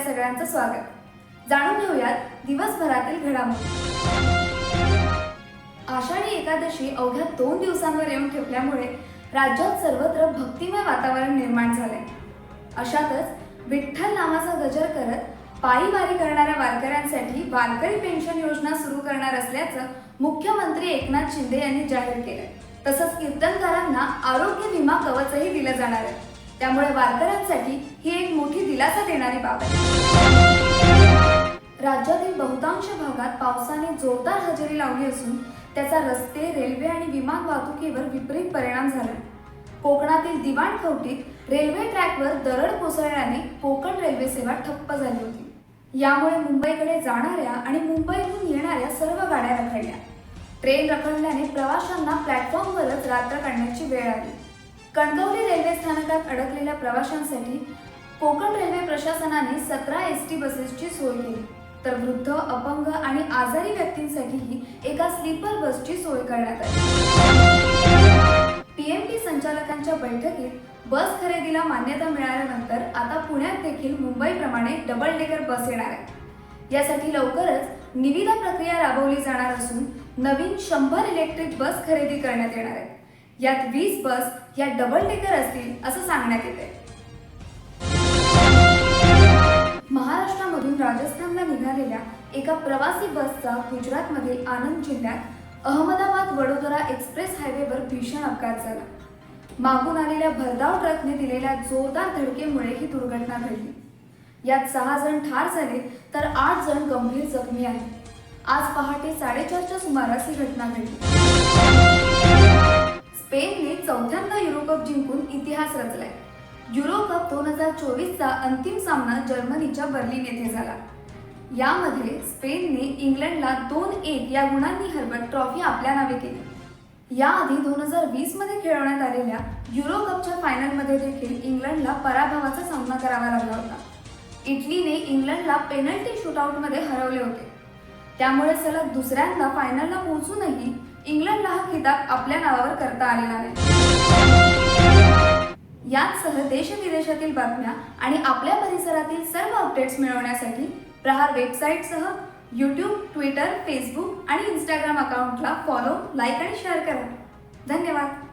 सगळ्यांचं स्वागत. जाणून घेऊयात दिवसभरातील घडामोडी. आषाढी एकादशी अवघ्या दोन दिवसांवर येऊन ठेपल्यामुळे राज्यात सर्वत्र भक्तिमय वातावरण निर्माण झालंय. अशातच विठ्ठल नामाचा गजर करत पायी वारी करणाऱ्या वारकऱ्यांसाठी वारकरी पेन्शन योजना सुरू करणार असल्याचं मुख्यमंत्री एकनाथ शिंदे यांनी जाहीर केलं तसंच कीर्तनकारांना आरोग्य विमा कवचही दिलं जाणार आहे. त्यामुळे वारकऱ्यांसाठी ही एक मोठी दिलासा देणारी बाब आहे. राज्यातील बहुतांश भागात पावसाने जोरदार हजेरी लावली असून त्याचा रस्ते रेल्वे आणि विमान वाहतुकीवर विपरीत परिणाम झाला. कोकणातील दिवाणखवटीत रेल्वे ट्रॅकवर दरड कोसळल्याने कोकण रेल्वे सेवा ठप्प झाली होती. यामुळे मुंबईकडे जाणाऱ्या आणि मुंबईतून येणाऱ्या सर्व गाड्या रखडल्या. ट्रेन रखडल्याने प्रवाशांना प्लॅटफॉर्मवरच रात्र काढण्याची वेळ आली. कणकवली रेल्वे स्थानकात अडकलेल्या प्रवाशांसाठी कोकण रेल्वे प्रशासनाने सतरा एस टी बसेसची सोय केली. तर वृद्ध अपंग आणि आजारी व्यक्तींसाठीही एका स्लीपर बसची सोय करण्यात आली. पीएमटी संचालकांच्या बैठकीत बस खरेदीला मान्यता मिळाल्यानंतर आता पुण्यात देखील मुंबईप्रमाणे डबल डेकर बस येणार आहे यासाठी लवकरच निविदा प्रक्रिया राबवली जाणार असून नवीन शंभर इलेक्ट्रिक बस खरेदी करण्यात येणार आहेत. यात वीस बस या डबल डेकर असतील असं सांगण्यात येते महाराष्ट्रामधून राजस्थानला निघालेल्या एका प्रवासी बसचा गुजरातमधील आनंद जिल्ह्यात अहमदाबाद वडोदरा एक्सप्रेस हायवेवर भीषण अपघात झाला. मागून आलेल्या भरधाव ट्रकने दिलेल्या जोरदार धडकेमुळे ही दुर्घटना घडली. यात सहा जण ठार झाले तर आठ जण गंभीर जखमी आहेत. आज पहाटे साडेचारच्या सुमारास ही घटना घडली. कप जिंकून इतिहास रचलाय. युरो कप दोन हजार चोवीसचा अंतिम सामना जर्मनीच्या बर्लिन येथे झाला. यामध्ये स्पेनने इंग्लंडला दोन एक या गुणांनी हरवत ट्रॉफी आपल्या नावे केली. याआधी दोन हजार वीसमध्ये खेळवण्यात आलेल्या युरो कपच्या फायनलमध्ये देखील इंग्लंडला पराभवाचा सामना करावा लागला होता. इटलीने इंग्लंडला पेनल्टी शूटआउटमध्ये हरवले होते. त्यामुळे सलग दुसऱ्यांदा फायनलला पोहोचूनही इंग्लंडला हा खिताब आपल्या नावावर करता आलेला नाही. यासह देशविदेशातील बातम्या आणि आपल्या परिसरातील सर्व अपडेट्स मिळवण्यासाठी प्रहार वेबसाईटसह यूट्यूब ट्विटर फेसबुक आणि इंस्टाग्राम अकाउंटला फॉलो लाईक आणि शेअर करा. धन्यवाद.